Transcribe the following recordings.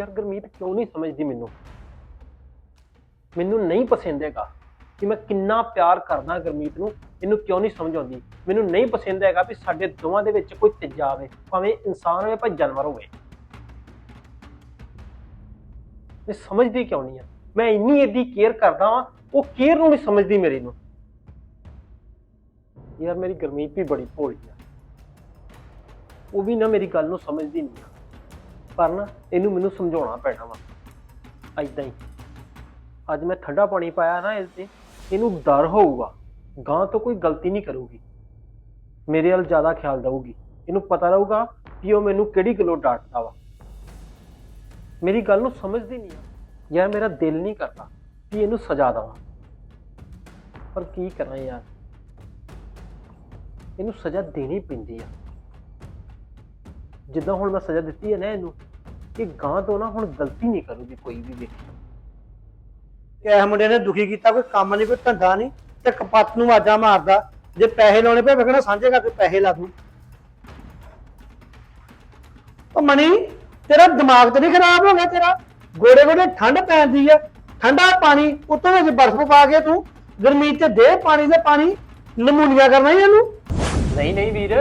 ਯਾਰ ਗੁਰਮੀਤ ਕਿਉਂ ਨਹੀਂ ਸਮਝਦੀ ਮੈਨੂੰ? ਮੈਨੂੰ ਨਹੀਂ ਪਸੰਦ ਹੈਗਾ ਕਿ ਮੈਂ ਕਿੰਨਾ ਪਿਆਰ ਕਰਦਾ ਗੁਰਮੀਤ ਨੂੰ ਇਹਨੂੰ ਕਿਉਂ ਨਹੀਂ ਸਮਝ ਆਉਂਦੀ? ਮੈਨੂੰ ਨਹੀਂ ਪਸੰਦ ਹੈਗਾ ਵੀ ਸਾਡੇ ਦੋਵਾਂ ਦੇ ਵਿੱਚ ਕੋਈ ਤੀਜਾ ਆਵੇ, ਭਾਵੇਂ ਇਨਸਾਨ ਹੋਵੇ ਭਾਵੇਂ ਜਾਨਵਰ ਹੋਵੇ। ਇਹ ਸਮਝਦੀ ਕਿਉਂ ਨਹੀਂ ਆ? ਮੈਂ ਇੰਨੀ ਇਹਦੀ ਕੇਅਰ ਕਰਦਾ ਵਾਂ, ਉਹ ਕੇਅਰ ਨੂੰ ਨਹੀਂ ਸਮਝਦੀ ਮੇਰੀ ਨੂੰ। ਯਾਰ ਮੇਰੀ ਗੁਰਮੀਤ ਵੀ ਬੜੀ ਭੋਲੀ ਆ। ਉਹ ਵੀ ਨਾ ਮੇਰੀ ਗੱਲ ਨੂੰ ਸਮਝਦੀ ਨਹੀਂ ਆ। ਪਰ ਨਾ ਇਹਨੂੰ ਮੈਨੂੰ ਸਮਝਾਉਣਾ ਪੈਣਾ ਵਾ। ਐਦਾਂ ਹੀ। ਅੱਜ ਮੈਂ ਠੰਡਾ ਪਾਣੀ ਪਾਇਆ ਨਾ ਇਸ ਤੇ, ਇਹਨੂੰ ਡਰ ਹੋਊਗਾ। ਗਾਂ ਤੋਂ ਕੋਈ ਗਲਤੀ ਨਹੀਂ ਕਰੂਗੀ। ਮੇਰੇ ਵੱਲ ਜ਼ਿਆਦਾ ਖਿਆਲ ਦਊਗੀ। ਇਹਨੂੰ ਪਤਾ ਰਹੂਗਾ ਕਿ ਉਹ ਮੈਨੂੰ ਕਿਹੜੀ ਗੱਲੋਂ ਡਾਂਟਦਾ ਵਾ। ਮੇਰੀ ਗੱਲ ਨੂੰ ਸਮਝਦੀ ਨਹੀਂ ਆ। ਯਾਰ ਮੇਰਾ ਦਿਲ ਨਹੀਂ ਕਰਦਾ ਕਿ ਇਹਨੂੰ ਸਜ਼ਾ ਦੇਵਾਂ। ਪਰ ਕੀ ਕਰਾਂ ਯਾਰ? ਇਹਨੂੰ ਸਜ਼ਾ ਦੇਣੀ ਪੈਂਦੀ ਆ। ਜਿੱਦਾਂ ਹੁਣ ਮੈਂ ਸਜ਼ਾ ਦਿੱਤੀ ਹੈ ਨਾ ਇਹਨੂੰ ਕਿ ਗਾਂ ਤੋਂ ਨਾ ਹੁਣ ਗਲਤੀ ਨਹੀਂ ਕਰੂਗੀ ਕੋਈ ਵੀ ਵੇਖੀ ਇਸ ਮੁੰਡੇ ਨੇ ਦੁਖੀ ਕੀਤਾ ਕੋਈ ਕੰਮ ਨਹੀਂ ਕੋਈ ਧੰਦਾ ਨਹੀਂ ਤੇ ਕਪੱਤ ਨੂੰ ਆਵਾਜ਼ਾਂ ਮਾਰਦਾ ਜੇ ਪੈਸੇ ਲਾਉਣੇ ਪਏ ਵੇਖਣਾ ਸਾਂਝੇ ਕਰਕੇ ਪੈਸੇ ਲਾ ਦੂੰ। ਉਹ ਮਣੀ ਤੇਰਾ ਦਿਮਾਗ ਤੇ ਨਹੀਂ ਖਰਾਬ ਹੋ ਗਿਆ ਤੇਰਾ? ਗੋੜੇ ਗੋੜੇ ਠੰਡ ਪੈਂਦੀ ਆ ਠੰਡਾ ਪਾਣੀ ਉੱਤੋਂ ਵਿੱਚ ਬਰਫ਼ ਪਾ ਕੇ ਤੂੰ ਗਰਮੀ ਤੇ ਦੇ ਪਾਣੀ ਦੇ ਪਾਣੀ ਨਮੂਨੀਆ ਕਰਨਾ ਹੀ ਇਹਨੂੰ। ਨਹੀਂ ਨਹੀਂ ਵੀਰ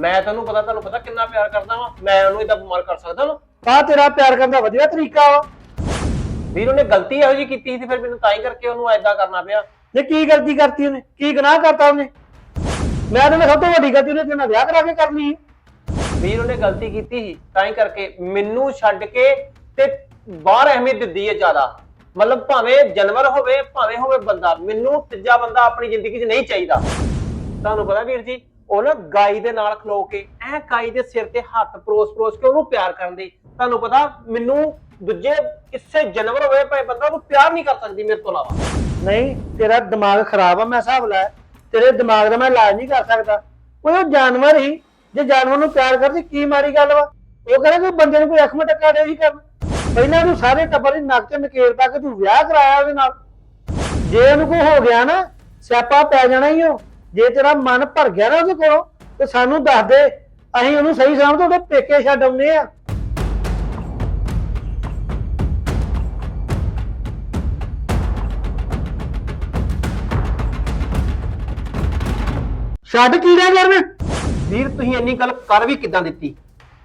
ਮੈਂ ਤੁਹਾਨੂੰ ਪਤਾ ਤੁਹਾਨੂੰ ਪਤਾ ਕਿੰਨਾ ਪਿਆਰ ਕਰਦਾ ਵਾਂ ਮੈਂ ਉਹਨੂੰ ਇਦਾਂ ਬਿਮਾਰ ਕਰ ਸਕਦਾ ਵਾਂ। ਆ ਤੇਰਾ ਪਿਆਰ ਕਰਨ ਦਾ ਵਧੀਆ ਤਰੀਕਾ ਵਾ। ਵੀਰ ਉਹਨੇ ਗਲਤੀ ਇਹੋ ਜਿਹੀ ਕੀਤੀ ਸੀ ਫਿਰ ਮੈਨੂੰ ਤਾਂ ਹੀ ਕਰਕੇ ਉਹਨੂੰ ਐਦਾਂ ਕਰਨਾ ਪਿਆ। ਨੇ ਕੀ ਗਲਤੀ ਕਰਤੀ ਉਹਨੇ ਕੀ ਗੁਨਾਹ ਕਰਤਾ ਉਹਨੇ? ਮੈਂ ਤਾਂ ਸਭ ਤੋਂ ਵੱਡੀ ਗਲਤੀ ਉਹਨੇ ਤੇਰੇ ਨਾਲ ਵਿਆਹ ਕਰਾ ਕੇ ਕਰਨੀ ਸੀ। ਵੀਰ ਉਹਨੇ ਗਲਤੀ ਕੀਤੀ ਸੀ ਤਾਂ ਹੀ ਕਰਕੇ ਮੈਨੂੰ ਛੱਡ ਕੇ ਤੇ ਬਾਹਰ ਅਹਿਮੀਅਤ ਦਿੱਤੀ ਹੈ ਜ਼ਿਆਦਾ। ਮਤਲਬ ਭਾਵੇਂ ਜਾਨਵਰ ਹੋਵੇ ਭਾਵੇਂ ਹੋਵੇ ਬੰਦਾ ਮੈਨੂੰ ਤੀਜਾ ਬੰਦਾ ਆਪਣੀ ਜ਼ਿੰਦਗੀ 'ਚ ਨਹੀਂ ਚਾਹੀਦਾ। ਤੁਹਾਨੂੰ ਪਤਾ ਵੀਰ ਜੀ ਉਹ ਨਾ ਗਾਈ ਦੇ ਨਾਲ ਖਲੋ ਕੇ ਐ ਗਾਈ ਦੇ ਸਿਰ ਤੇ ਹੱਥ ਪਰੋਸ ਪਰੋਸ ਕੇ ਉਹਨੂੰ ਪਿਆਰ ਕਰਨ ਦੀ ਤੁਹਾਨੂੰ ਪਤਾ, ਮੈਨੂੰ ਦੂਜੇ ਕਿਸੇ ਜਾਨਵਰ ਹੋਵੇ ਭਾਵੇਂ ਬੰਦਾ ਉਹਨੂੰ ਪਿਆਰ ਨਹੀਂ ਕਰ ਸਕਦੀ ਮੇਰੇ ਤੋਂ ਇਲਾਵਾ। ਨਹੀਂ, ਤੇਰਾ ਦਿਮਾਗ ਖਰਾਬ ਆ, ਮੈਂ ਹਿਸਾਬ ਲਾਇਆ। ਤੇਰੇ ਦਿਮਾਗ ਦਾ ਮੈਂ ਇਲਾਜ ਨਹੀਂ ਕਰ ਸਕਦਾ। ਕੋਈ ਉਹ ਜਾਨਵਰ ਹੀ, ਜੇ ਜਾਨਵਰ ਨੂੰ ਪਿਆਰ ਕਰਦੀ, ਕੀ ਮਾੜੀ ਗੱਲ ਵਾ? ਉਹ ਕਹਿੰਦਾ ਕੋਈ ਬੰਦੇ ਨੂੰ ਕੋਈ ਅੱਖ ਮਟਕਾ ਦੇ ਹੀ ਕਰਨ। ਪਹਿਲਾਂ ਤੂੰ ਸਾਰੇ ਟੱਬਰ ਦੀ ਨੱਕ ਤੇ ਨਕੇਲ ਪਾ ਕੇ ਤੂੰ ਵਿਆਹ ਕਰਾਇਆ ਉਹਦੇ ਨਾਲ। ਜੇ ਉਹਨੂੰ ਕੋਈ ਹੋ ਗਿਆ ਨਾ, ਸਿਆਪਾ ਪੈ ਜਾਣਾ ਹੀ ਉਹ। ਜੇ ਤੇਰਾ ਮਨ ਭਰ ਗਿਆ ਨਾ ਉਹਦੇ ਕੋਲੋਂ, ਤੇ ਸਾਨੂੰ ਦੱਸ ਦੇ, ਅਸੀਂ ਉਹਨੂੰ ਸਹੀ ਸਮਝ ਉਹਦੇ ਪੇਕੇ ਛੱਡ ਆਉਂਦੇ ਆ। ਛੱਡ ਕੀੜਾ ਕਰਨ ਵੀਰ ਤੁਸੀਂ ਇੰਨੀ ਗੱਲ ਕਰ ਵੀ ਕਿਦਾਂ ਦਿੱਤੀ?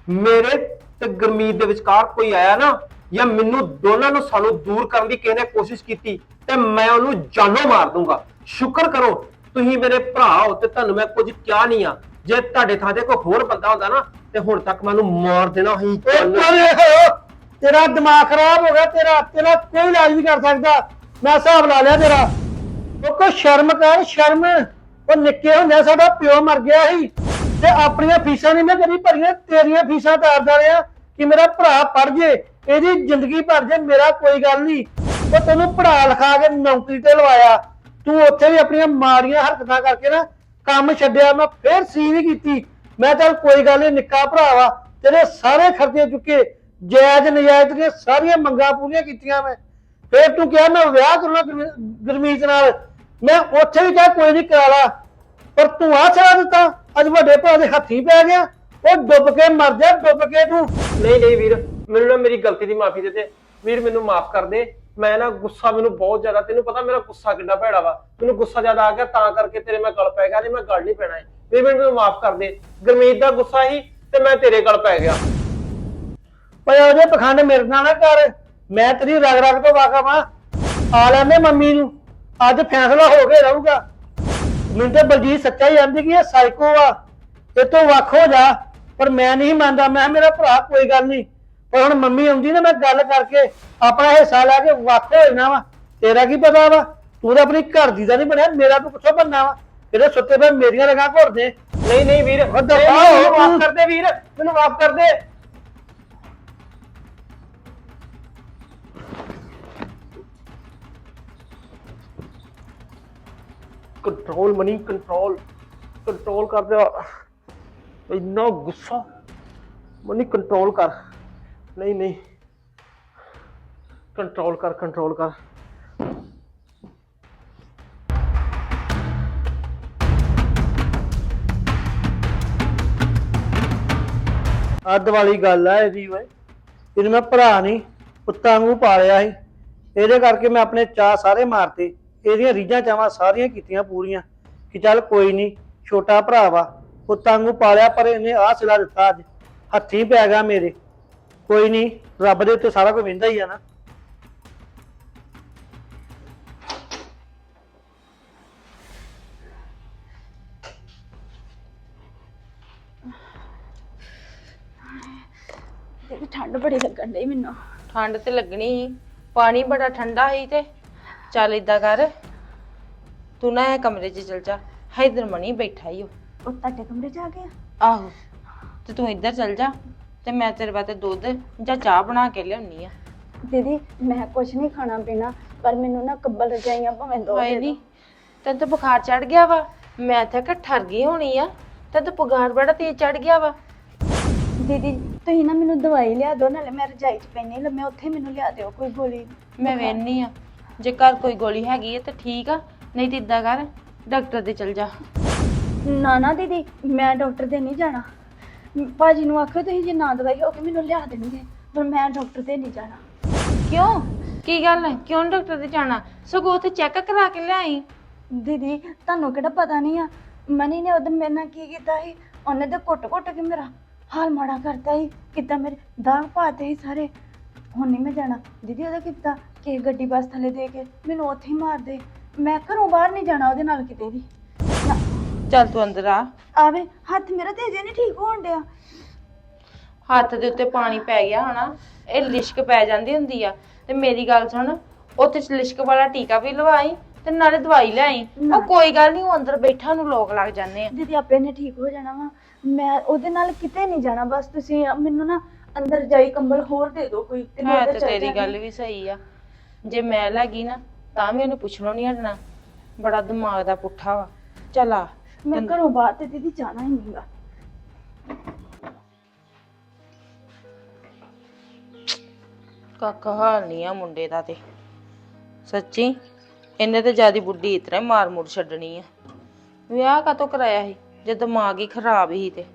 ਮੇਰੇ ਤੇ ਗੁਰਮੀਤ ਦੇ ਵਿਚਕਾਰ ਕੋਈ ਆਇਆ ਨਾ ਜਾਂ ਮੈਨੂੰ ਦੋਨਾਂ ਨੂੰ ਸਾਨੂੰ ਦੂਰ ਕਰਨ ਦੀ ਕਿਸੇ ਨੇ ਕੋਸ਼ਿਸ਼ ਕੀਤੀ ਤੇ ਮੈਂ ਉਹਨੂੰ ਜਾਨੋਂ ਮਾਰ ਦੂੰਗਾ। ਸ਼ੁਕਰ ਕਰੋ ਤੁਸੀਂ ਮੇਰੇ ਭਰਾ ਹੋ ਤੇ ਤੁਹਾਨੂੰ ਮੈਂ ਕੁਝ ਕਿਹਾ ਨਹੀਂ ਆ। ਜੇ ਤੁਹਾਡੇ ਥਾਂ ਤੇ ਕੋਈ ਹੋਰ ਬੰਦਾ ਹੁੰਦਾ ਨਾ ਤੇ ਹੁਣ ਤੱਕ ਮੈਨੂੰ ਮਾਰ ਦੇਣਾ ਸੀ ਤੇਰਾ ਦਿਮਾਗ ਖਰਾਬ ਹੋ ਗਿਆ ਤੇਰਾ ਤੇਰਾ ਕੋਈ ਇਲਾਜ ਨਹੀਂ ਕਰ ਸਕਦਾ। ਮੈਂ ਹਿਸਾਬ ਲਾ ਲਿਆ ਤੇਰਾ। ਉਹ ਕੋ ਸ਼ਰਮ ਕਰ ਸ਼ਰਮ। ਉਹ ਨਿੱਕੇ ਹੁੰਦਿਆਂ ਸਾਡਾ ਪਿਓ ਮਰ ਗਿਆ ਸੀ ਤੇ ਆਪਣੀਆਂ ਫੀਸਾਂ ਨਹੀਂ ਮੈਂ ਕਦੀ ਭਰੀਆਂ, ਤੇਰੀਆਂ ਫੀਸਾਂ ਤਾਰਦਾ ਰਿਹਾ, ਕਿ ਮੇਰਾ ਭਰਾ ਪੜ ਜੇ, ਇਹਦੀ ਜ਼ਿੰਦਗੀ ਭਰ ਜੇ, ਮੇਰਾ ਕੋਈ ਗੱਲ ਨਹੀਂ। ਉਹ ਤੈਨੂੰ ਪੜਾ ਲਿਖਾ ਕੇ ਨੌਕਰੀ ਤੇ ਲਵਾਇਆ। ਤੂੰ ਉੱਥੇ ਵੀ ਆਪਣੀਆਂ ਮਾੜੀਆਂ ਹਰਕਤਾਂ ਕਰਕੇ ਨਾ ਕੰਮ ਛੱਡਿਆ, ਮੈਂ ਫੇਰ ਸੀ ਨਹੀਂ ਕੀਤੀ। ਮੈਂ ਚੱਲ ਕੋਈ ਗੱਲ ਨਹੀਂ, ਨਿੱਕਾ ਭਰਾ ਵਾ, ਤੇਰੇ ਸਾਰੇ ਖਰਚੇ ਚੁੱਕੇ, ਜਾਇਜ਼ ਨਜਾਇਜ਼ ਦੀਆਂ ਸਾਰੀਆਂ ਮੰਗਾਂ ਪੂਰੀਆਂ ਕੀਤੀਆਂ ਮੈਂ। ਫੇਰ ਤੂੰ ਕਿਹਾ ਮੈਂ ਵਿਆਹ ਕਰਨਾ ਗੁਰਮੀ- ਗੁਰਮੀਤ ਨਾਲ। ਮੈਂ ਉੱਥੇ ਵੀ ਕਿਹਾ ਕੋਈ ਨਹੀਂ ਕਰਾ ਲਾ। ਪਰ ਤੂੰ ਆ ਚਲਾ ਦਿੱਤਾ ਅੱਜ ਵੱਡੇ ਭਰਾ ਦੇ ਹੱਥੀਂ ਪੈ ਗਿਆ। ਉਹ ਡੁੱਬ ਕੇ ਮਰ ਜਾ ਡੁੱਬ ਕੇ ਤੂੰ। ਨਹੀਂ ਨਹੀਂ ਵੀਰ ਮੈਨੂੰ ਨਾ ਮੇਰੀ ਗਲਤੀ ਦੀ ਮਾਫੀ ਦੇ ਦੇ। ਵੀਰ ਮੈਨੂੰ ਮਾਫ ਕਰ ਦੇ। ਮੈਂ ਨਾ ਗੁੱਸਾ ਮੈਨੂੰ ਬਹੁਤ ਜ਼ਿਆਦਾ ਤੈਨੂੰ ਪਤਾ ਮੇਰਾ ਗੁੱਸਾ ਕਿੰਨਾ ਭੈੜਾ ਵਾ। ਮੈਨੂੰ ਗੁੱਸਾ ਜ਼ਿਆਦਾ ਆ ਗਿਆ ਤਾਂ ਕਰਕੇ ਤੇਰੇ ਮੈਂ ਗਲ ਪੈ ਗਿਆ ਨਹੀਂ ਮੈਂ ਗਲ ਨਹੀਂ ਪੈਣਾ ਹੈ ਵੀਰ ਮੈਨੂੰ ਮਾਫ ਕਰ ਦੇ। ਗੁਰਮੀਤ ਦਾ ਗੁੱਸਾ ਹੀ ਤੇ ਮੈਂ ਤੇਰੇ ਗਲ ਪੈ ਗਿਆ। ਓਏ ਉਹਦੇ ਪਖੰਡ ਮੇਰੇ ਨਾਲ ਨਾ ਕਰ। ਮੈਂ ਤੇਰੀ ਰਗ ਰਗ ਤੋਂ ਵਾਕਫ ਆ ਆ ਲੈਂਦੇ ਮੰਮੀ ਨੂੰ। ਅੱਜ ਫੈਸਲਾ ਹੋ ਕੇ ਰਹੂਗਾ। ਮੈਨੂੰ ਤੇ ਬਲਜੀਤ ਸੱਚਾ ਹੀ ਆਂਦੀ ਕਿ ਇਹ ਸਾਈਕੋ ਆ। ਇਹ ਤੋਂ ਵੱਖ ਹੋ ਜਾ ਪਰ ਮੈਂ ਨਹੀਂ ਮੰਨਦਾ। ਮੈਂ ਕਿਹਾ ਮੇਰਾ ਭਰਾ ਕੋਈ ਗੱਲ ਨਹੀਂ। ਪਰ ਹੁਣ ਮੰਮੀ ਆਉਂਦੀ ਨਾ ਮੈਂ ਗੱਲ ਕਰਕੇ ਆਪਣਾ ਹਿੱਸਾ ਲੈ ਕੇ ਵੱਖ ਹੋ ਜਾਣਾ ਵਾ। ਤੇਰਾ ਕੀ ਪਤਾ ਵਾ? ਤੂੰ ਤਾਂ ਆਪਣੀ ਘਰ ਦੀ ਦਾ ਨਹੀਂ ਬਣਿਆ ਮੇਰਾ ਤੂੰ ਕਿੱਥੋਂ ਬਣਨਾ ਵਾ। ਇਹਦੇ ਸੁੱਤੇ ਪਏ ਮੇਰੀਆਂ ਲਗਾ ਘੁਰਦੇ ਨਹੀਂ ਨਹੀਂ ਵੀਰ। ਉਹ ਦਫ਼ਾ ਹੋ। ਮਾਫ ਕਰ ਦੇ ਵੀਰ। ਮੈਨੂੰ ਮਾਫ ਕਰ ਦੇ। ਕੰਟਰੋਲ ਮਨੀ ਕੰਟਰੋਲ ਕੰਟਰੋਲ ਕਰ ਦੇ ਇੰਨਾ ਗੁੱਸਾ। ਮਨੀ ਕੰਟਰੋਲ ਕਰ। ਨਹੀਂ ਨਹੀਂ। ਕੰਟਰੋਲ ਕਰ ਕੰਟਰੋਲ ਕਰ। ਅੱਧ ਵਾਲੀ ਗੱਲ ਆ ਇਹਦੀ ਓਏ। ਇਹਨੂੰ ਮੈਂ ਭਰਾ ਨਹੀਂ ਪੁੱਤਾਂ ਨੂੰ ਪਾਲਿਆ ਸੀ। ਇਹਦੇ ਕਰਕੇ ਮੈਂ ਆਪਣੇ ਚਾਹ ਸਾਰੇ ਮਾਰਤੇ। ਇਹਦੀਆਂ ਰੀਝਾਂ ਚਾਵਾਂ ਸਾਰੀਆਂ ਕੀਤੀਆਂ ਪੂਰੀਆਂ ਕਿ ਚੱਲ ਕੋਈ ਨਹੀਂ ਛੋਟਾ ਭਰਾ ਵਾ ਪੁੱਤਾਂ ਨੂੰ ਪਾਲਿਆ ਪਰ ਇਹਨੇ ਆਹ ਸਿਲਾ ਦਿੱਤਾ ਅੱਜ ਹੱਥੀਂ ਪੈ ਗਿਆ ਮੇਰੇ। ਕੋਈ ਨਹੀਂ ਰੱਬ ਦੇ ਉੱਤੇ ਸਾਰਾ ਕੁਝ ਵਿੰਦਾ ਹੀ ਆ ਨਾ। ਠੰਡ ਬੜੀ ਲੱਗਣ ਡਈ ਮੈਨੂੰ। ਠੰਡ ਤੇ ਲੱਗਣੀ ਸੀ ਪਾਣੀ ਬੜਾ ਠੰਡਾ ਸੀ ਤੇ ਚੱਲ ਇਦਾਂ ਕਰ। ਤੂੰ ਨਾ ਇਹ ਕਮਰੇ 'ਚ ਚਲ ਜਾ। ਇਧਰ ਮਣੀ ਬੈਠਾ ਹੀ ਉਹ ਤੁਹਾਡੇ ਕਮਰੇ ਚ ਆ ਗਿਆ? ਆਹੋ। ਤੇ ਤੂੰ ਇੱਧਰ ਚਲ ਜਾ ਤੇ ਮੈਂ ਤੇਰੇ ਵਾਸਤੇ ਦੁੱਧ ਜਾਂ ਚਾਹ ਬਣਾ ਕੇ ਲਿਆਉਣੀ ਆ। ਦੀਦੀ ਮੈਂ ਕੁਝ ਨਹੀਂ ਖਾਣਾ ਪੀਣਾ ਪਰ ਮੈਨੂੰ ਨਾ ਕੱਬਲ ਰਜਾਈਆਂ ਭਾਵੇਂ ਦੋ ਹੋਏ ਦੇ ਦਿਓ। ਤੈਨੂੰ ਤਾਂ ਬੁਖਾਰ ਚੜ ਗਿਆ ਵਾ। ਮੈਂ ਇੱਥੇ ਕਿ ਠਰ ਗਈ ਹੋਣੀ ਆ। ਤੈਨੂੰ ਤਾਂ ਬੁਖਾਰ ਬੜਾ ਤੇਜ਼ ਚੜ ਗਿਆ ਵਾ। ਦੀਦੀ ਤੁਸੀਂ ਨਾ ਮੈਨੂੰ ਦਵਾਈ ਲਿਆ ਦਿਓ ਨਾਲੇ ਮੈਂ ਰਜਾਈ ਚ ਪੈਣੀ ਲੰਮੇ ਉੱਥੇ ਮੈਨੂੰ ਲਿਆ ਦਿਓ ਕੋਈ ਗੋਲੀ। ਮੈਂ ਵੇਖਨੀ ਆ ਜੇ ਘਰ ਕੋਈ ਗੋਲੀ ਹੈਗੀ ਹੈ ਤੇ ਠੀਕ ਆ ਨਹੀਂ ਤੇ ਇਦਾਂ ਕਰ ਡਾਕਟਰ ਦੇ ਚਲ ਜਾ। ਨਾ ਨਾ ਦੀਦੀ ਮੈਂ ਡਾਕਟਰ ਦੇ ਨਹੀਂ ਜਾਣਾ। ਭਾਜੀ ਨੂੰ ਆਖਿਓ ਤੁਸੀਂ ਜੇ ਨਾ ਦਵਾਈ ਹੋਵੇ ਮੈਨੂੰ ਲਿਆ ਦੇਣਗੇ ਪਰ ਮੈਂ ਡਾਕਟਰ ਦੇ ਨਹੀਂ ਜਾਣਾ। ਕਿਉਂ? ਕੀ ਗੱਲ ਹੈ ਕਿਉਂ ਡਾਕਟਰ ਦੇ ਜਾਣਾ? ਸਗੋਂ ਉੱਥੇ ਚੈੱਕ ਕਰਾ ਕੇ ਲਿਆਈ। ਦੀਦੀ ਤੁਹਾਨੂੰ ਕਿਹੜਾ ਪਤਾ ਨਹੀਂ ਆ? ਮਨੀ ਨੇ ਉਦੋਂ ਮੇਰੇ ਨਾਲ ਕੀ ਕੀਤਾ ਸੀ? ਉਹਨੇ ਤਾਂ ਕੁੱਟ-ਕੁੱਟ ਕੇ ਮੇਰਾ ਹਾਲ ਮਾੜਾ ਕਰਤਾ ਸੀ। ਕਿੱਦਾਂ ਮੇਰੇ ਦਾਗ ਪਾਤੇ ਸੀ ਸਾਰੇ? ਹੁਣ ਨਹੀਂ ਮੈਂ ਜਾਣਾ। ਦੀਦੀ ਉਹਦਾ ਕੀਤਾ ਕਿ ਗੱਡੀ ਬੱਸ ਥੱਲੇ ਦੇ ਕੇ ਮੈਨੂੰ ਉੱਥੇ ਹੀ ਮਾਰ ਦੇ। ਮੈਂ ਘਰੋਂ ਬਾਹਰ ਨਹੀਂ ਜਾਣਾ ਉਹਦੇ ਨਾਲ ਕਿਤੇ ਵੀ। ਨਾ, ਚੱਲ ਤੂੰ ਅੰਦਰ ਆ। ਆਵੇ ਹੱਥ ਮੇਰਾ ਤੇ ਅਜੇ ਨਹੀਂ ਠੀਕ ਹੋਣ ਡਿਆ। ਹੱਥ ਦੇ ਉੱਤੇ ਪਾਣੀ ਪੈ ਗਿਆ ਹਨਾ ਇਹ ਲਿਸ਼ਕ ਪੈ ਜਾਂਦੀ ਹੁੰਦੀ ਆ। ਤੇ ਮੇਰੀ ਗੱਲ ਸੁਣ ਉੱਥੇ ਲਿਸ਼ਕ ਵਾਲਾ ਟੀਕਾ ਵੀ ਲਵਾਈ ਤੇ ਨਾਲੇ ਦਵਾਈ ਲਿਆਈ। ਨਾ। ਉਹ ਕੋਈ ਗੱਲ ਨਹੀਂ ਉਹ ਅੰਦਰ ਬੈਠਾ ਨੂੰ ਲੋਕ ਲੱਗ ਜਾਂਦੇ ਆ। ਦੀਦੀ ਆਪੇ ਨੇ ਠੀਕ ਹੋ ਜਾਣਾ ਵਾ। ਮੈਂ ਉਹਦੇ ਨਾਲ ਕਿਤੇ ਨਹੀਂ ਜਾਣਾ ਬਸ ਤੁਸੀਂ ਮੈਨੂੰ ਨਾ ਅੰਦਰ ਜਾਈ ਕੰਬਲ ਹੋਰ ਦੇ ਦਿਓ ਕੋਈ ਤੇ ਮੈਂ ਹੈ ਉੱਧਰ ਤੇ ਚੱਲ ਤੇਰੀ। ਗੱਲ ਵੀ ਸਹੀ ਆ। ਜੇ ਮੈਂ ਲੱਗੀ ਨਾ ਤਾਂ ਵੀ ਉਹਨੂੰ ਪੁੱਛਣੋਂ ਨਹੀਂ ਹਟਣਾ। ਬੜਾ ਦਿਮਾਗ ਦਾ ਪੁੱਠਾ ਵਾ। ਚੱਲ ਆ। ਮੈਂ ਘਰੋਂ ਬਾਹਰ ਤੇ ਦੀਦੀ ਜਾਣਾ ਹੀ ਨਹੀਂਗਾ ਕੱਖ ਹਾਲ ਨਹੀਂ ਆ ਮੁੰਡੇ ਦਾ ਤੇ। ਸੱਚੀ ਇਹਨੇ ਤੇ ਜਿਆਦੀ ਬੁੱਢੀ ਇਤਰਾ ਮਾਰ ਮੁਰ ਛੱਡਣੀ ਆ। ਵਿਆਹ ਕਾਤੋਂ ਕਰਾਇਆ ਸੀ ਜੇ ਦਿਮਾਗ ਹੀ ਖਰਾਬ ਹੀ ਤੇ।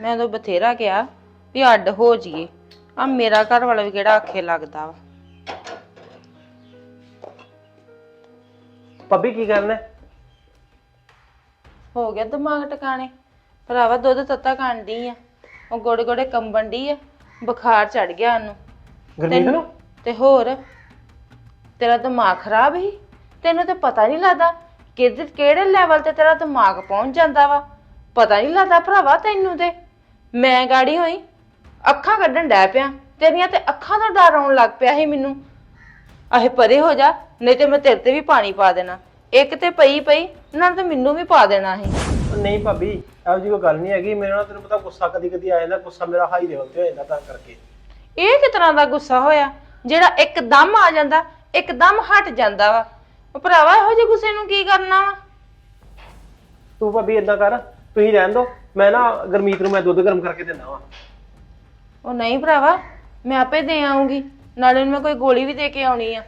ਮੈਂ ਤਾਂ ਬਥੇਰਾ ਕਿਹਾ ਵੀ ਅੱਡ ਹੋ ਜਾਈਏ। ਆ ਮੇਰਾ ਘਰ ਵਾਲਾ ਵੀ ਕਿਹੜਾ ਆਖੇ ਲੱਗਦਾ ਵਾ। ਭਾਬੀ ਕੀ ਕਰਨਾ? ਹੈ? ਹੋ ਗਿਆ ਦਿਮਾਗ ਟਿਕਾਣੇ। ਭਰਾਵਾ ਦੁੱਧ ਤੱਤਾ ਖਾਂਦੀ ਆ। ਉਹ ਗੋੜੇ ਗੋੜੇ ਕੰਬਣ ਡਈ ਆ। ਬੁਖਾਰ ਚੜ ਗਿਆ ਉਹਨੂੰ। ਗੁਰਮੀਤ ਨੂੰ? ਤੇ ਹੋਰ? ਤੇਰਾ ਦਿਮਾਗ ਖਰਾਬ ਹੀ ਤੈਨੂੰ ਤੇ ਪਤਾ ਨਹੀਂ ਲੱਗਦਾ ਕਿਹਦੇ ਕਿਹੜੇ ਲੈਵਲ ਤੇ ਤੇਰਾ ਦਿਮਾਗ ਪਹੁੰਚ ਜਾਂਦਾ ਵਾ। ਪਤਾ ਨਹੀਂ ਲੱਗਦਾ ਭਰਾਵਾ ਤੈਨੂੰ ਤੇ। ਮੈਂ ਗਾੜੀ ਹੋਈ ਅੱਖਾਂ ਕੱਢਣ ਡੈ ਪਿਆ। ਤੇਰੀਆਂ ਤੇ ਅੱਖਾਂ ਤੋਂ ਡਰ ਆਉਣ ਲੱਗ ਪਿਆ ਸੀ ਮੈਨੂੰ। ਆਹੇ ਪਰੇ ਹੋ ਜਾ। ਨਹੀਂ ਤੇ ਮੈਂ ਤੇਰੇ ਤੇ ਵੀ ਪਾਣੀ ਪਾ ਦੇਣਾ। ਇੱਕ ਤੇ ਪਈ ਪਈ ਨਾਲ ਤੇ ਮੈਨੂੰ ਵੀ ਪਾ ਦੇਣਾ ਸੀ। ਉਹ ਨਹੀਂ ਭਾਬੀ ਇਹੋ ਜਿਹੀ ਕੋਈ ਗੱਲ ਨਹੀਂ ਹੈਗੀ। ਮੇਰੇ ਨਾਲ ਤੈਨੂੰ ਪਤਾ ਗੁੱਸਾ ਕਦੀ ਕਦੀ ਆ ਜਾਂਦਾ ਗੁੱਸਾ ਮੇਰਾ ਹਾਈ ਲੈਵਲ ਤੇ ਹੋ ਜਾਂਦਾ ਤਾਂ ਕਰਕੇ। ਇਹ ਕਿ ਤਰ੍ਹਾਂ ਦਾ ਗੁੱਸਾ ਹੋਇਆ? ਜਿਹੜਾ ਇੱਕਦਮ ਆ ਜਾਂਦਾ ਇੱਕਦਮ ਹਟ ਜਾਂਦਾ ਵਾ। ਉਹ ਭਰਾਵਾ ਇਹੋ ਜਿਹੇ ਗੁੱਸੇ ਨੂੰ ਕੀ ਕਰਨਾ ਵਾ? ਤੂੰ ਭਾਬੀ ਇਦਾਂ ਕਰ ਤੁਸੀਂ ਰਹਿਣ ਦੋ। ਮੈਂ ਨਾ ਗੁਰਮੀਤ ਨੂੰ ਮੈਂ ਦੁੱਧ ਗਰਮ ਕਰਕੇ ਦਿੰਦਾ ਵਾਂ। ਉਹ ਨਹੀਂ ਭਰਾਵਾ ਮੈਂ ਆਪੇ ਦੇ ਆਉਂਗੀ ਨਾਲੇ ਉਹਨੂੰ ਮੈਂ ਕੋਈ ਗੋਲੀ ਵੀ ਦੇ ਕੇ ਆਉਣੀ ਆ।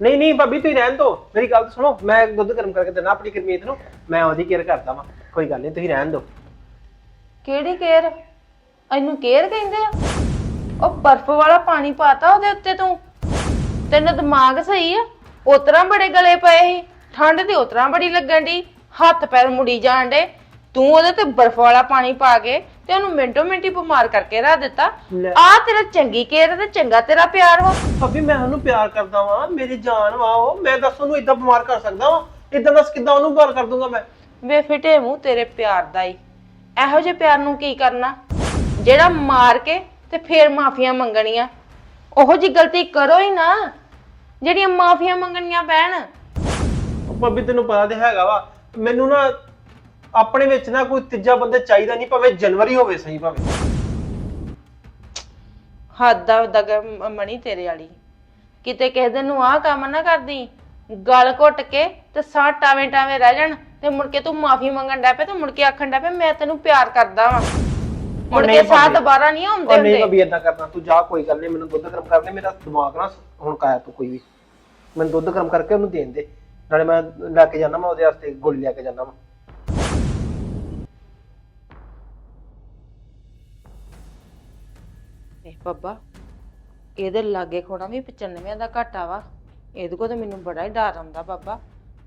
ਨਹੀਂ ਨਹੀਂ, ਭਾਬੀ, ਤੁਸੀਂ ਰਹਿਣ ਦੋ ਮੇਰੀ ਗੱਲ ਤਾਂ ਸੁਣੋ, ਮੈਂ ਦੁੱਧ ਗਰਮ ਕਰਕੇ ਦਿੰਦਾ ਆਪਣੀ ਗੁਰਮੀਤ ਨੂੰ। ਮੈਂ ਉਹਦੀ ਕੇਅਰ ਕਰਦਾ ਵਾਂ। ਕੋਈ ਗੱਲ ਨਹੀਂ, ਤੁਸੀਂ ਰਹਿਣ ਦੋ ਕਿਹੜੀ ਕੇਰ ਇਹਨੂੰ ਕੇਰ ਕਹਿੰਦੇ ਆ? ਉਹ ਬਰਫ਼ ਵਾਲਾ ਪਾਣੀ ਪਾਤਾ ਉਹਦੇ ਉੱਤੇ ਤੂੰ। ਤੈਨੂੰ ਦਿਮਾਗ ਸਹੀ ਆ? ਉਤਰਾਂ ਬੜੇ ਗਲੇ ਪਏ ਸੀ। ਠੰਡ ਦੀ ਉਤਰਾਂ ਬੜੀ ਲੱਗਣ ਦੀ ਹੱਥ ਪੈਰ ਮੁੜੀ ਜਾਣ ਡੇ ਤੂੰ ਉਹਦੇ ਤੇ ਬਰਫ਼ ਵਾਲਾ ਪਾਣੀ ਪਾ ਕੇ ਤੇ ਉਹਨੂੰ ਮਿੰਟੋ ਮਿੰਟੀ ਬਿਮਾਰ ਕਰਕੇ ਰੱਖ ਦਿੱਤਾ। ਲੈ। ਆ ਤੇਰਾ ਚੰਗੀ ਕੇਰ ਤੇ ਚੰਗਾ ਤੇਰਾ ਪਿਆਰ ਵਾ। ਭਾਬੀ ਮੈਂ ਉਹਨੂੰ ਪਿਆਰ ਕਰਦਾ ਵਾਂ ਮੇਰੀ ਜਾਨ ਵਾ ਉਹ। ਮੈਂ ਦੱਸ ਉਹਨੂੰ ਇਦਾਂ ਬਿਮਾਰ ਕਰ ਸਕਦਾ ਵਾਂ। ਇਦਾਂ ਦੱਸ ਕਿੱਦਾਂ ਉਹਨੂੰ ਬਿਮਾਰ ਕਰ ਦੂੰਗਾ ਮੈਂ? ਵੇ ਫਿਟੇ ਮੂੰਹ ਤੇਰੇ ਪਿਆਰ ਦਾ ਹੀ। ਇਹੋ ਜਿਹੇ ਪਿਆਰ ਨੂੰ ਕੀ ਕਰਨਾ? ਜਿਹੜਾ ਮਾਰ ਕੇ ਤੇ ਫੇਰ ਮਾਫੀਆਂ ਮੰਗਣੀਆਂ। ਉਹੋ ਜੀ ਗਲਤੀ ਕਰੋ ਹੀ ਨਾ। ਜਿਹੜੀਆਂ ਮਾਫੀਆਂ ਮੰਗਣੀਆਂ ਪੈਣ। ਉਹ ਭਾਬੀ ਤੈਨੂੰ ਪਤਾ ਤੇ ਹੈਗਾ ਵਾ। ਮੈਨੂੰ ਨਾ ਆਪਣੇ ਵਿੱਚ ਨਾ ਕੋਈ ਤੀਜਾ ਬੰਦਾ ਚਾਹੀਦਾ ਨਹੀਂ ਭਾਵੇਂ ਜਨਵਰੀ ਹੋਵੇ ਸਹੀ ਭਾਵੇਂ। ਹੱਦ ਦਾ ਦਗ ਮਣੀ ਤੇਰੇ ਵਾਲੀ। ਕਿਤੇ ਕਿਸੇ ਦਿਨ ਨੂੰ ਆਹ ਕੰਮ ਨਾ ਕਰਦੀ ਗਲ ਘੁੱਟ ਕੇ ਤੇ ਸਾਹ ਟਾਵੇਂ ਟਾਵੇਂ ਰਹਿ ਜਾਣ ਤੇ ਮੁੜ ਕੇ ਤੂੰ ਮਾਫੀ ਮੰਗਣ ਡੈ ਪਏ ਤੇ ਮੁੜ ਕੇ ਆਖਣ ਡੈ ਪਏ ਮੈਂ ਤੈਨੂੰ ਪਿਆਰ ਕਰਦਾ ਵਾਂ। ਮੁੜ ਨਹੀਂ ਕੇ ਸਾਹ ਭਾਬੀ। ਦੁਬਾਰਾ ਨਹੀਂ ਆਉਂਦੇ ਉਹ ਨਹੀਂ ਹੁੰਦੇ। ਭਾਬੀ ਇਦਾਂ ਕਰਨਾ ਤੂੰ ਜਾ ਕੋਈ ਗੱਲ ਨਹੀਂ ਮੈਨੂੰ ਦੁੱਧ ਗਰਮ ਕਰਨੇ ਮੇਰਾ ਦਿਮਾਗ ਨਾ ਹੁਣ ਕਾਇਆ ਤੂੰ ਕੋਈ ਵੀ। ਮੈਨੂੰ ਦੁੱਧ ਗਰਮ ਕਰਕੇ ਉਹਨੂੰ ਦੇਣ ਦੇ ਨਾਲੇ ਮੈਂ ਲੈ ਕੇ ਜਾਣਾ ਮੈਂ ਉਹਦੇ ਵਾਸਤੇ ਗੋਲੀ ਲੈ ਕੇ ਜਾਣਾ ਮੈਂ ਇਹ ਬੱਬਾ, ਇਹਦੇ ਲਾਗੇ ਖੋਣਾ ਵੀ 95 ਦਾ ਘਾਟਾ ਵਾ। ਇਹਦੇ ਕੋਲ ਤਾਂ ਮੈਨੂੰ ਬੜਾ ਹੀ ਡਰ ਆਉਂਦਾ ਬਾਬਾ।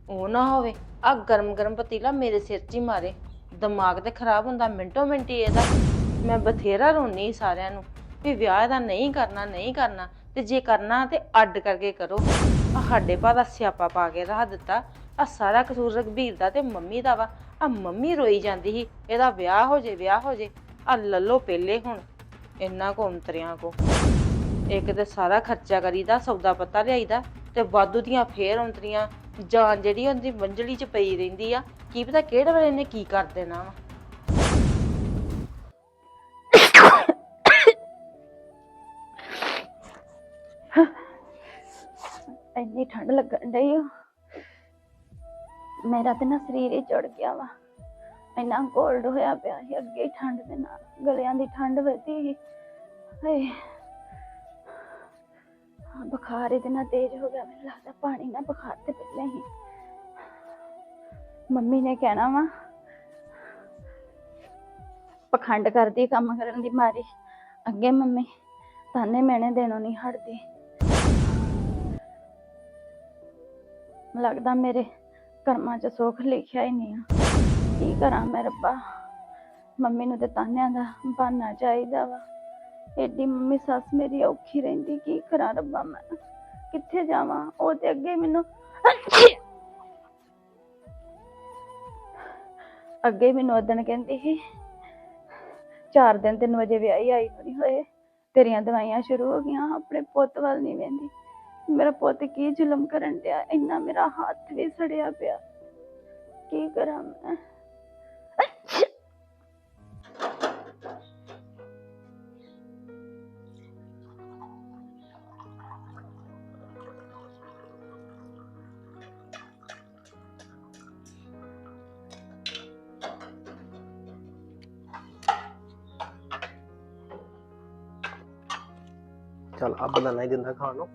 ਉਹ ਨਾ ਹੋਵੇ ਆ ਗਰਮ ਗਰਮ ਪਤੀਲਾ ਮੇਰੇ ਸਿਰ 'ਚ ਹੀ ਮਾਰੇ। ਦਿਮਾਗ ਤੇ ਖਰਾਬ ਹੁੰਦਾ, ਮਿੰਟੋ ਮਿੰਟੀ ਇਹਦਾ। ਮੈਂ ਬਥੇਰਾ ਰੋਣੀ ਸਾਰਿਆਂ ਨੂੰ ਵੀ ਵਿਆਹ ਦਾ ਨਹੀਂ ਕਰਨਾ ਨਹੀਂ ਕਰਨਾ। ਤੇ ਜੇ ਕਰਨਾ ਤੇ ਅੱਡ ਕਰਕੇ ਕਰੋ। ਆ ਸਾਡੇ ਪਾ ਦਾ ਸਿਆਪਾ ਪਾ ਕੇ ਰੱਖ ਦਿੱਤਾ। ਆ ਸਾਰਾ ਕਸੂਰ ਰਘਬੀਰ ਦਾ ਤੇ ਮੰਮੀ ਦਾ ਵਾ। ਆ ਮੰਮੀ ਰੋਈ ਜਾਂਦੀ ਸੀ, ਇਹਦਾ ਵਿਆਹ ਹੋ ਜੇ, ਵਿਆਹ ਹੋ ਜੇ। ਆ ਲੱਲੋ ਪਹਿਲੇ ਹੁਣ। ਇੰਨਾ ਕੋ ਅੰਤਰਿਆਂ ਕੋ। ਇੱਕ ਤੇ ਸਾਰਾ ਖਰਚਾ ਕਰੀਦਾ, ਸੌਦਾ ਪੱਤਾ ਲਿਆਈਦਾ ਤੇ ਵਾਧੂ ਦੀਆਂ ਫੇਰ ਅੰਤਰੀਆਂ, ਜਾਨ ਜਿਹੜੀ ਉਹਦੀ ਮੰਜਲੀ 'ਚ ਪਈ ਰਹਿੰਦੀ ਆ, ਕੀ ਪਤਾ ਕਿਹੜੇ ਵੇਲੇ ਇਹਨੇ ਕੀ ਕਰ ਦੇਣਾ ਵਾ। ਇੰਨੀ ਠੰਡ ਲੱਗਣ ਡਈ ਆ ਮੇਰਾ ਤੇ ਨਾ ਸਰੀਰ ਹੀ ਚੜ ਗਿਆ ਵਾ। ਇੰਨਾ ਕੋਲਡ ਹੋਇਆ ਪਿਆ ਸੀ ਅੱਗੇ ਹੀ ਠੰਡ ਦੇ ਨਾਲ ਗਲਿਆਂ ਦੀ ਠੰਡ ਵਧੀ ਸੀ। ਹਾਏ ਹਾਂ, ਬੁਖਾਰ ਇਹਦੇ ਨਾਲ ਤੇਜ਼ ਹੋ ਗਿਆ ਮੈਨੂੰ ਲੱਗਦਾ ਪਾਣੀ ਨਾਲ ਬੁਖਾਰ ਤੇ ਪਹਿਲਾਂ ਹੀ। ਮੰਮੀ ਨੇ ਕਹਿਣਾ ਵਾ ਪਖੰਡ ਕਰਦੀ ਕੰਮ ਕਰਨ ਦੀ ਮਾਰੀ। ਅੱਗੇ ਮੰਮੀ ਤਾਨੇ ਮੈਨੇ ਦੇਣੋਂ ਨਹੀਂ ਹਟਦੀ। ਲੱਗਦਾ ਮੇਰੇ ਕਰਮਾਂ 'ਚ ਸੁੱਖ ਲਿਖਿਆ ਹੀ ਨਹੀਂ ਆ। ਕੀ ਕਰਾਂ ਮੈਂ ਰੱਬਾ, ਮੰਮੀ ਨੂੰ ਤੇ ਤਾਨਿਆਂ ਦਾ ਬਹਾਨਾ ਚਾਹੀਦਾ ਵਾ। ਏਡੀ ਮੰਮੀ ਸੱਸ ਮੇਰੀ ਔਖੀ ਰਹਿੰਦੀ, ਕੀ ਕਰਾਂ ਰੱਬਾ ਮੈਂ? ਕਿੱਥੇ ਜਾਵਾਂ? ਉਹ ਤੇ ਅੱਗੇ ਮੈਨੂੰ ਅੱਗੇ ਮੈਨੂੰ ਉਦਣ ਕਹਿੰਦੀ ਸੀ, ਚਾਰ ਦਿਨ ਤਿੰਨ ਵਜੇ ਵਿਆਹੀ ਆਈ ਨਹੀਂ ਹੋਏ, ਤੇਰੀਆਂ ਦਵਾਈਆਂ ਸ਼ੁਰੂ ਹੋ ਗਈਆਂ, ਆਪਣੇ ਪੁੱਤ ਵੱਲ ਨਹੀਂ ਵੇਂਦੀ। ਮੇਰਾ ਪੁੱਤ ਕੀ ਜ਼ੁਲਮ ਕਰਨ ਡਿਆ? ਇੰਨਾ ਮੇਰਾ ਹੱਥ ਵੀ ਸੜਿਆ ਪਿਆ। ਕੀ ਕਰਾਂ ਮੈਂ? ਬਦਾਨਾ ਹੀ ਦਿੰਦਾ ਖਾਣ ਨੂੰ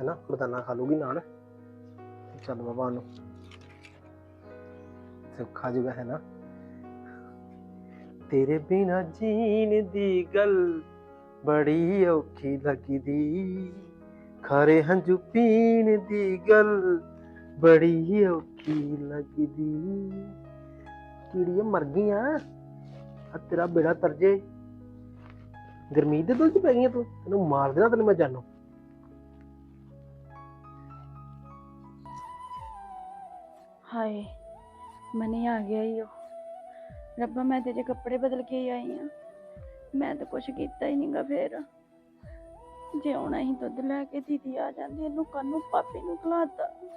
ਹੈਨਾ? ਬਦਾਨਾ ਖਾ ਲੂਗੀ ਨਾਲ। ਚੱਲ ਬਾਬਾ ਨੂੰ ਤੇ ਜੂਗਾ ਹੈ ਨਾ ਤੇਰੇ ਬਿਨਾ ਜੀਣ ਦੀ ਗੱਲ ਬੜੀ ਔਖੀ ਲੱਗਦੀ। ਖਾਰੇ ਹੰਝੂ ਪੀਣ ਦੀ ਗੱਲ ਬੜੀ ਔਖੀ ਲੱਗਦੀ। ਕੀੜੀਏ ਮਰ ਗਈ ਆ ਤੇਰਾ ਬੇੜਾ ਤਰਜੇ ਗਰਮੀ ਦੇ ਦੁੱਧ ਚ ਪੈ ਗਈਆਂ ਤੂੰ? ਤੈਨੂੰ ਮਾਰ ਦੇਣਾ ਤੈਨੂੰ ਮੈਂ ਜਾਣੂ। ਹਾਏ, ਮਨੇ ਆ ਗਿਆ ਈ ਉਹ। ਰੱਬਾ, ਮੈਂ ਤੇਰੇ ਕੱਪੜੇ ਬਦਲ ਕੇ ਹੀ ਆਈ ਆ। ਮੈਂ ਤਾਂ ਕੁਛ ਕੀਤਾ ਹੀ ਨਹੀਂਗਾ ਫੇਰ। ਜੇ ਆਉਣਾ ਹੀ ਦੁੱਧ ਲੈ ਕੇ ਦੀਦੀ ਆ ਜਾਂਦੀ, ਇਹਨੂੰ ਕੰਨੂ, ਪਾਪੇ ਨੂੰ ਖਲਾਤਾ।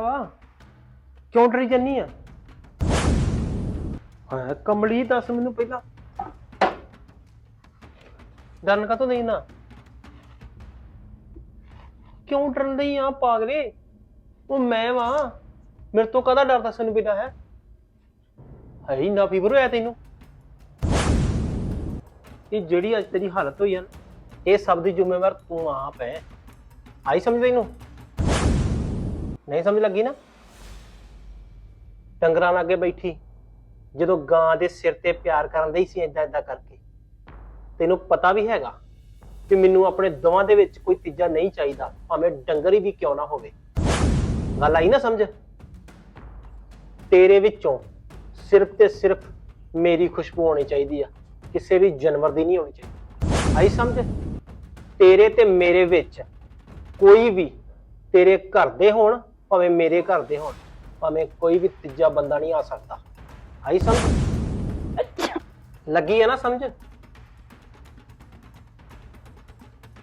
ਵਾ? ਕਿਉਂ ਡਰੀ ਜੰਨੀ ਆ? ਹਾਂ ਕਮਲੀ ਦੱਸ ਮੈਨੂੰ ਪਹਿਲਾਂ। ਡਰਨ ਕਾ ਨਹੀਂ ਨਾ? ਕਿਉਂ ਡਰਨ ਲਈ ਆ ਪਾਗਲੇ? ਉਹ ਮੈਂ ਵਾਂ। ਮੇਰੇ ਤੋਂ ਕਦਾ ਡਰਦਾ ਸਾਨੂੰ ਬਿਨਾ ਹੈ? ਹੈ ਹੀ ਨਾ ਫੀਵਰ ਹੋਇਆ ਤੈਨੂੰ? ਇਹ ਜਿਹੜੀ ਅੱਜ ਤੇਰੀ ਹਾਲਤ ਹੋਈ ਆ ਨਾ, ਇਹ ਸਭ ਦੀ ਜ਼ਿੰਮੇਵਾਰ ਤੂੰ ਆਪ ਹੈ। ਆਈ ਸਮਝ ਤੈਨੂੰ? ਨਹੀਂ ਸਮਝ ਲੱਗੀ ਨਾ? ਡੰਗਰਾਂ ਲਾਗੇ ਬੈਠੀ, ਜਦੋਂ ਗਾਂ ਦੇ ਸਿਰ ਤੇ ਪਿਆਰ ਕਰਨ ਦੇ ਸੀ ਏਦਾਂ ਏਦਾਂ ਕਰਕੇ। ਤੈਨੂੰ ਪਤਾ ਵੀ ਹੈਗਾ ਕਿ ਮੈਨੂੰ ਆਪਣੇ ਦੋਵਾਂ ਦੇ ਵਿੱਚ ਕੋਈ ਤੀਜਾ ਨਹੀਂ ਚਾਹੀਦਾ, ਭਾਵੇਂ ਡੰਗਰ ਹੀ ਵੀ ਕਿਉਂ ਨਾ ਹੋਵੇ। ਗੱਲ ਆਈ ਨਾ ਸਮਝ? ਤੇਰੇ ਵਿੱਚੋਂ ਸਿਰਫ ਤੇ ਸਿਰਫ ਮੇਰੀ ਖੁਸ਼ਬੂ ਹੋਣੀ ਚਾਹੀਦੀ ਆ, ਕਿਸੇ ਵੀ ਜਾਨਵਰ ਦੀ ਨਹੀਂ ਹੋਣੀ ਚਾਹੀਦੀ। ਆਈ ਸਮਝ? ਤੇਰੇ ਤੇ ਮੇਰੇ ਵਿੱਚ ਕੋਈ ਵੀ ਤੇਰੇ ਘਰ ਦੇ ਹੋਣ ਭਾਵੇਂ ਮੇਰੇ ਘਰ ਦੇ ਹੋਣ, ਭਾਵੇਂ ਕੋਈ ਵੀ ਤੀਜਾ ਬੰਦਾ ਨਹੀਂ ਆ ਸਕਦਾ। ਆਈ ਸਮਝ? ਲੱਗੀ ਹੈ ਨਾ ਸਮਝ?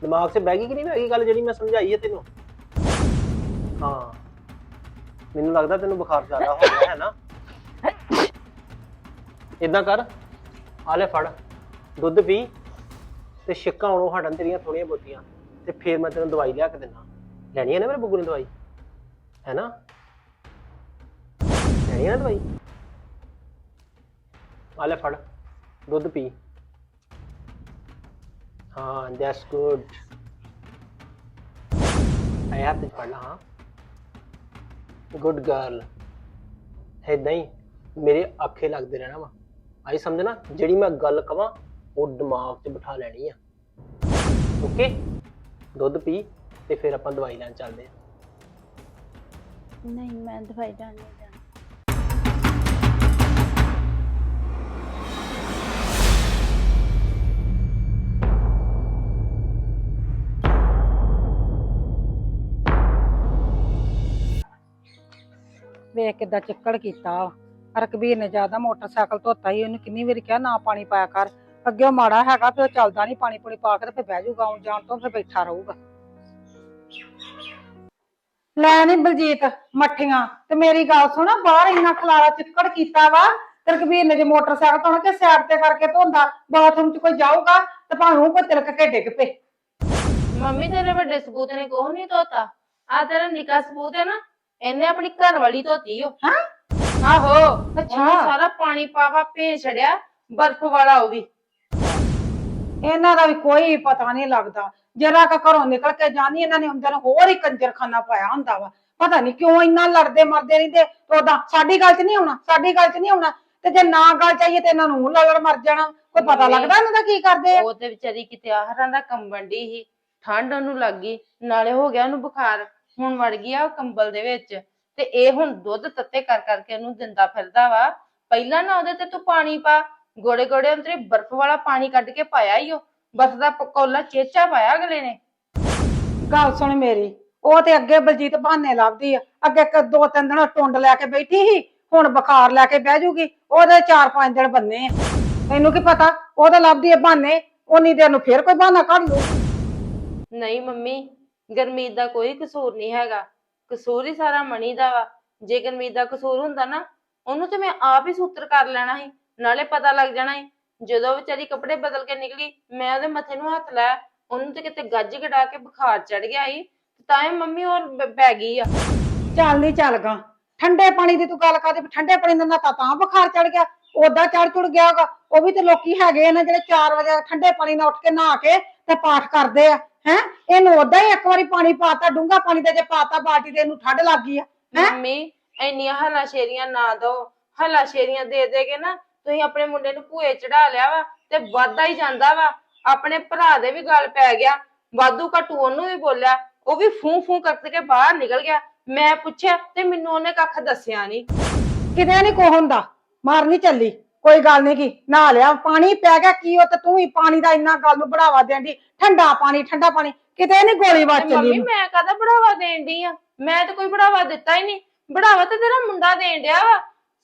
ਦਿਮਾਗ 'ਚ ਬਹਿ ਗਈ ਕਿ ਨਹੀਂ ਬਹਿ ਗਈ ਗੱਲ ਜਿਹੜੀ ਮੈਂ ਸਮਝਾਈ ਹੈ ਤੈਨੂੰ? ਹਾਂ। ਮੈਨੂੰ ਲੱਗਦਾ ਤੈਨੂੰ ਬੁਖਾਰ ਜ਼ਿਆਦਾ ਹੋ ਗਿਆ ਹੈ ਨਾ। ਇਦਾਂ ਕਰ ਆਲੇ ਫੜ। ਦੁੱਧ ਪੀ ਤੇ ਛਿੱਕਾਂ ਆਉਣੋਂ ਹਟਣ ਤੇਰੀਆਂ ਥੋੜੀਆਂ ਬਹੁਤੀਆਂ ਤੇ ਫੇਰ ਮੈਂ ਤੈਨੂੰ ਦਵਾਈ ਲਿਆ ਕੇ ਦਿੰਦਾ। ਲੈਣੀ ਹੈ ਨਾ ਮੇਰੇ ਬੁੱਗੂ ਨੇ ਦਵਾਈ? ਹੈ ਨਾ? ਲੈਣੀ ਹੈ ਨਾ ਦਵਾਈ ਆ ਲੈ ਫੜ, ਦੁੱਧ ਪੀ। ਹਾਂ that's good I have to ਪੜ੍ਹਨਾ ਹਾਂ। ਗੁੱਡ ਗਰਲ ਏਦਾਂ ਨਹੀਂ ਮੇਰੇ ਅੱਖੇ ਲੱਗਦੇ ਰਹਿਣਾ ਵਾ। ਆਈ ਸਮਝਣਾ ਜਿਹੜੀ ਮੈਂ ਗੱਲ ਕਵਾਂ, ਉਹ ਦਿਮਾਗ 'ਚ ਬਿਠਾ ਲੈਣੀ ਆ। ਓਕੇ ਦੁੱਧ ਪੀ ਤੇ ਫਿਰ ਆਪਾਂ ਦਵਾਈ ਲੈਣ ਚੱਲਦੇ ਆ। ਨਹੀਂ, ਮੈਂ ਦਵਾਈ ਲੈਣ ਨਹੀਂ ਜਾਣਾ। ਵੇਖ ਕਿੱਦਾਂ ਚਿੱਕੜ ਕੀਤਾ ਵਾ। ਰਕਬੀਰ ਨੇ ਜ਼ਿਆਦਾ ਮੋਟਰਸਾਈਕਲ ਧੋਤਾ ਹੀ ਉਹਨੂੰ ਕਿੰਨੀ ਵਾਰੀ ਕਿਹਾ, ਨਾ ਪਾਣੀ ਪਾਇਆ ਕਰ। ਅੱਗੇ ਉਹ ਮਾੜਾ ਹੈਗਾ ਤੇ ਉਹ ਚੱਲਦਾ ਨਹੀਂ ਪਾਣੀ ਪੂਣੀ ਪਾ ਕੇ ਤੇ ਫਿਰ ਬਹਿ ਜਾਊਗਾ, ਆਉਣ ਜਾਣ ਤੋਂ ਫਿਰ ਬੈਠਾ ਰਹੂਗਾ। ਲੈ ਨੀ ਬਲਜੀਤ ਮੱਠੀਆਂ। ਤੇ ਮੇਰੀ ਗੱਲ ਸੁਣ ਬਾਹਰ ਇੰਨਾ ਖਲਾਰਾ ਚਿੱਕੜ ਕੀਤਾ ਵਾ ਤੇ ਰਕਬੀਰ ਨੇ ਜੇ ਮੋਟਰਸਾਈਕਲ ਧੋਣਾ ਕਿ ਸਾਈਡ ਤੇ ਕਰਕੇ ਧੋਂਦਾ ਬਾਥਰੂਮ 'ਚ ਕੋਈ ਜਾਊਗਾ ਤੇ ਭਾਵੇਂ ਕੋਈ ਤਿਲਕ ਕੇ ਡਿੱਗ ਪਏ। ਮੰਮੀ ਤੇਰੇ ਵੱਡੇ ਸਪੂਤ ਨੇ ਕੋਹ ਨਹੀਂ ਧੋਤਾ। ਆ ਤੇਰਾ ਨਿੱਕਾ ਸਪੂਤ ਹੈ ਨਾ ਇਹਨੇ ਆਪਣੀ ਘਰ ਵਾਲੀ ਧੋਤੀ ਓ। ਹਾਂ? ਆਹੋ ਅੱਛਾ। ਸਾਰਾ ਪਾਣੀ ਪਾਵਾ ਭੇ ਛੜਿਆ ਬਰਫ਼ ਵਾਲਾ ਉਹ ਵੀ। ਇਹਨਾਂ ਦਾ ਵੀ ਕੋਈ ਪਤਾ ਨਹੀਂ ਲੱਗਦਾ। ਜਰਾ ਕ ਘਰੋਂ ਨਿਕਲ ਕੇ ਜਾਣੀ ਇਹਨਾਂ ਨੇ ਅੰਦਰ ਹੋਰ ਹੀ ਕੰਜਰਖਾਨਾ ਪਾਇਆ ਹੁੰਦਾ ਵਾ। ਪਤਾ ਨਹੀਂ ਕਿਉਂ ਇੰਨਾ ਲੜਦੇ ਮਰਦੇ ਰਹਿੰਦੇ ਉਹਦਾ ਸਾਡੀ ਗੱਲ 'ਚ ਨਹੀਂ ਆਉਣਾ ਸਾਡੀ ਗੱਲ 'ਚ ਨਹੀਂ ਆਉਣਾ ਤੇ ਜੇ ਨਾ ਗੱਲ ਚਾਹੀਏ ਤੇ ਇਹਨਾਂ ਨੂੰ ਲੜ ਮਰ ਜਾਣਾ। ਕੋਈ ਪਤਾ। ਲੱਗਦਾ ਇਹਨਾਂ ਦਾ ਕੀ ਕਰਦੇ ਆ? ਉਹ ਤੇ ਵਿਚਾਰੀ ਕਿਤੇ ਆਹਰਾਂ ਦਾ ਕੰਬਣ ਡਈ ਸੀ ਠੰਡ ਉਹਨੂੰ ਲੱਗ ਗਈ ਨਾਲੇ ਹੋ ਗਿਆ ਉਹਨੂੰ ਬੁਖਾਰ ਹੁਣ ਵੜ ਗਈ ਆ ਉਹ ਕੰਬਲ ਦੇ ਵਿੱਚ ਤੇ ਇਹ ਹੁਣ ਦੁੱਧ ਤੱਤੇ ਕਰ ਕਰਕੇ ਉਹਨੂੰ ਦਿੰਦਾ ਫਿਰਦਾ ਵਾ। ਪਹਿਲਾਂ ਨਾ ਉਹਦੇ ਤੇ ਤੂੰ ਪਾਣੀ ਪਾ ਗੋੜੇ ਗੋੜੇ ਅੰਤਰੇ ਬਰਫ਼ ਵਾਲਾ ਪਾਣੀ ਕੱਢ ਕੇ ਪਾਇਆ ਹੀ ਉਹ ਬਰਫ਼ ਦਾ ਪਕੌਲਾ ਚੇਚਾ ਪਾਇਆ ਅਗਲੇ ਨੇ। ਗੱਲ ਸੁਣ ਮੇਰੀ ਉਹ ਤੇ ਅੱਗੇ ਬਲਜੀਤ ਬਹਾਨੇ ਲੱਭਦੀ ਆ। ਅੱਗੇ ਇੱਕ ਦੋ ਤਿੰਨ ਦਿਨ ਟੁੰਡ ਲੈ ਕੇ ਬੈਠੀ ਸੀ ਹੁਣ ਬੁਖਾਰ ਲੈ ਕੇ ਬਹਿ ਜੂਗੀ ਉਹਦੇ ਚਾਰ ਪੰਜ ਦਿਨ ਬੰਨੇ ਆ। ਤੈਨੂੰ ਕੀ ਪਤਾ ਉਹ ਤਾਂ ਲੱਭਦੀ ਆ ਬਹਾਨੇ ਉਨੀ ਦੇਰ ਨੂੰ ਫੇਰ ਕੋਈ ਬਹਾਨਾ ਕੱਢ ਲੂ ਨਹੀਂ ਮੰਮੀ ਗਰਮੀਤ ਦਾ ਕੋਈ ਕਸੂਰ ਨਹੀਂ ਹੈਗਾ। ਕਸੂਰ ਹੀ ਸਾਰਾ ਮਣੀ ਦਾ ਵਾ। ਜੇ ਗਰਮੀਤ ਦਾ ਕਸੂਰ ਹੁੰਦਾ ਨਾ ਉਹਨੂੰ ਤੇ ਮੈਂ ਆਪ ਹੀ ਸੂਤਰ ਕਰ ਲੈਣਾ ਸੀ ਨਾਲੇ ਪਤਾ ਲੱਗ ਜਾਣਾ ਸੀ ਜਦੋਂ ਵਿਚਾਰੀ ਕੱਪੜੇ ਬਦਲ ਕੇ ਨਿਕਲੀ ਮੈਂ ਉਹਦੇ ਮੱਥੇ ਨੂੰ ਹੱਥ ਲਾਇਆ ਉਹਨੂੰ ਤੇ ਕਿਤੇ ਗੱਜ ਗੜਾ ਕੇ ਬੁਖਾਰ ਚੜ ਗਿਆ ਸੀ ਤਾਂ ਹੀ ਮੰਮੀ ਹੋਰ ਬ- ਪੈ ਗਈ ਆ ਚੱਲ ਨਹੀਂ ਚੱਲ ਗਾ ਠੰਡੇ ਪਾਣੀ ਦੀ ਤੂੰ ਗੱਲ ਕਰਦੀ ਵੀ ਠੰਡੇ ਪਾਣੀ ਦਾ ਨਾ ਤਾਂ ਬੁਖਾਰ ਚੜ ਗਿਆ ਓਦਾਂ ਚੜ ਚੁੜ ਗਿਆ ਹੋਗਾ ਉਹ ਵੀ ਤੇ ਲੋਕੀ ਹੈਗੇ ਆ ਨਾ ਜਿਹੜੇ 4 ਵਜੇ ਠੰਡੇ ਪਾਣੀ ਨਾਲ ਉੱਠ ਕੇ ਨਹਾ ਕੇ ਤੇ ਪਾਠ ਕਰਦੇ ਆ ਹੈ ਇਹਨੂੰ ਓਦਾਂ ਹੀ ਇੱਕ ਵਾਰੀ ਪਾਣੀ ਪਾਤਾ ਡੂੰਗਾ ਪਾਣੀ ਤੇ ਜੇ ਪਾਤਾ ਬਾਲਟੀ ਤੇ ਇਹਨੂੰ ਠੰਡ ਲੱਗ ਗਈ ਆ ਹੈਂ? ਮੰਮੀ ਇੰਨੀਆਂ ਹਲਾ ਸ਼ੇਰੀਆਂ ਨਾ ਦੋ ਹਲਾ ਸ਼ੇਰੀਆਂ ਦੇ ਦੇ ਕੇ ਨਾ ਤੁਸੀਂ ਆਪਣੇ ਮੁੰਡੇ ਨੂੰ ਭੂਏ ਚੜਾ ਲਿਆ ਵਾ ਤੇ ਵਾਧਾ ਹੀ ਜਾਂਦਾ ਵਾ। ਆਪਣੇ ਭਰਾ ਦੇ ਵੀ ਗੱਲ ਪੈ ਗਿਆ। ਵਾਧੂ ਘਟੂ ਉਹਨੂੰ ਵੀ ਬੋਲਿਆ। ਉਹ ਵੀ ਫੂੰ ਫੂੰ ਕਰਕੇ ਕੇ ਬਾਹਰ ਨਿਕਲ ਗਿਆ। ਮੈਂ ਪੁੱਛਿਆ ਤੇ ਮੈਨੂੰ ਉਹਨੇ ਕੱਖ ਦੱਸਿਆ ਨਹੀਂ ਕਿਤੇ ਨਹੀਂ ਕੋ ਹੁੰਦਾ। ਮਾਰਨੀ ਚੱਲੀ। ਕੋਈ ਗੱਲ ਨਹੀਂ ਕੀ। ਨਹਾ ਲਿਆ। ਪਾਣੀ ਪੈ ਗਿਆ ਕੀ ਉਹ ਤੇ ਤੂੰ ਵੀ ਪਾਣੀ ਦਾ ਇੰਨਾ ਗੱਲ ਨੂੰ ਬੜਾਵਾ ਦੇਂਦੀ ਠੰਡਾ ਪਾਣੀ ਠੰਡਾ ਪਾਣੀ। ਕਿਤੇ ਨਹੀਂ ਗੋਲੀ ਵੱਜ ਚੱਲੀ ਮੰਮੀ ਮੈਂ ਕਾਹਦਾ ਬੜਾਵਾ ਦੇਣ ਡਈ ਆ? ਮੈਂ ਤਾਂ ਕੋਈ ਬੜਾਵਾ ਦਿੱਤਾ ਹੀ ਨਹੀਂ ਬੜਾਵਾ ਤੇ ਤੇਰਾ ਮੁੰਡਾ ਦੇਣ ਡਿਆ ਵਾ।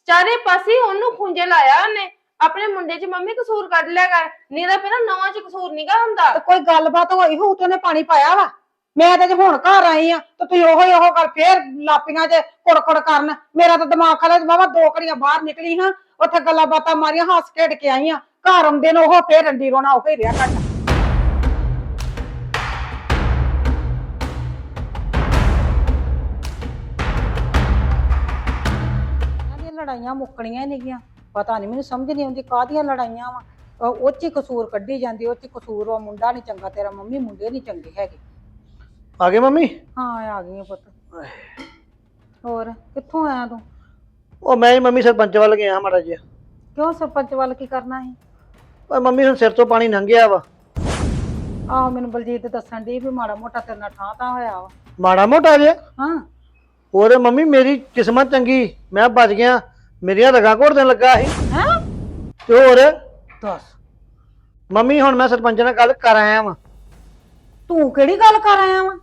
ਚਾਰੇ ਪਾਸੇ ਉਹਨੂੰ ਖੁੰਝੇ ਲਾਇਆ ਉਹਨੇ। ਆਪਣੇ ਮੁੰਡੇ 'ਚ ਮੰਮੀ ਕਸੂਰ ਕੱਢ ਲਿਆ ਕਰ, ਨਹੀਂ ਤਾਂ ਫਿਰ ਨਵਾਂ 'ਚ ਕਸੂਰ ਨਹੀਂਗਾ ਹੁੰਦਾ। ਤੇ ਕੋਈ ਗੱਲਬਾਤ ਹੋਈ ਹੋਊ ਤੇ ਉਹਨੇ ਪਾਣੀ ਪਾਇਆ ਵਾ। ਮੈਂ ਤਾਂ ਜੇ ਹੁਣ ਘਰ ਆਈ ਆ, ਤੇ ਤੁਸੀਂ ਉਹੋ ਹੀ ਉਹੋ ਗੱਲ ਫੇਰ ਲਾਪੀਆਂ 'ਚ ਕੁੜ-ਕੁੜ ਕਰਨ। ਮੇਰਾ ਤਾਂ ਦਿਮਾਗ ਖਲਾ ਬਾਬਾ ਦੋ ਘੜੀਆਂ ਬਾਹਰ ਨਿਕਲੀ ਹਾਂ, ਉੱਥੇ ਗੱਲਾਂ ਬਾਤਾਂ ਮਾਰੀਆਂ, ਹੱਸ ਖੇਡ ਕੇ ਆਈ ਆ। ਘਰ ਆਉਂਦੇ ਨੂੰ ਉਹ ਫੇਰ ਰੰਡੀ ਰੋਣਾ, ਉਹ ਹੀ ਰਿਹਾ ਘੱਟ ਲੜਾਈਆਂ ਮੁੱਕਣੀਆਂ ਹੀ ਨਹੀਂਗੀਆਂ ਪਤਾ ਨਹੀਂ ਮੈਨੂੰ ਸਮਝ ਨਹੀਂ ਆਉਂਦੀ ਕਾਹਦੀਆਂ ਲੜਾਈਆਂ ਵਾ। ਉਹ 'ਚ ਹੀ ਕਸੂਰ ਕੱਢੀ ਜਾਂਦੀ ਉਹ 'ਚ ਹੀ ਕਸੂਰ ਉਹ ਮੁੰਡਾ ਨਹੀਂ ਚੰਗਾ ਤੇਰਾ ਮੰਮੀ ਮੁੰਡੇ ਨਹੀਂ ਚੰਗੇ ਹੈਗੇ। ਆ ਗਏ ਮੰਮੀ? ਹਾਂ ਆ ਗਈਆਂ ਪੁੱਤ। ਹੋਰ ਕਿੱਥੋਂ ਆਇਆ ਤੂੰ? ਉਹ ਮੈਂ ਹੀ ਮੰਮੀ ਸਰਪੰਚ ਵੱਲ ਗਿਆ ਮਾੜਾ ਜਿਹਾ। ਕਿਉਂ ਸਰਪੰਚ ਵੱਲ ਕੀ ਕਰਨਾ ਸੀ? ਓਏ ਮੰਮੀ ਹੁਣ ਸਿਰ ਤੋਂ ਪਾਣੀ ਲੰਘ ਗਿਆ ਵਾ। ਆਹੋ ਮੈਨੂੰ ਬਲਜੀਤ ਦੱਸਣ ਦੀ ਵੀ ਮਾੜਾ ਮੋਟਾ ਤੇਰੇ ਨਾਲ ਠਾਂ ਤਾਂ ਹੋਇਆ ਵਾ। ਮਾੜਾ ਮੋਟਾ ਜਿਹਾ ਹਾਂ। ਹੋਰ ਮੰਮੀ ਮੇਰੀ ਕਿਸਮਤ ਚੰਗੀ। ਮੈਂ ਬਚ ਗਿਆ। ਮੇਰੀਆਂ ਰਗਾਂ ਦੇਣ ਲੱਗਾ ਸੀ। ਹੈ? ਤੇ ਹੋਰ? ਦੱਸ। ਮੰਮੀ ਹੁਣ ਮੈਂ ਸਰਪੰਚ ਨਾਲ ਗੱਲ ਕਰ ਆਇਆ ਵਾਂ। ਤੂੰ ਕਿਹੜੀ ਗੱਲ ਕਰ ਆਇਆ ਵਾ?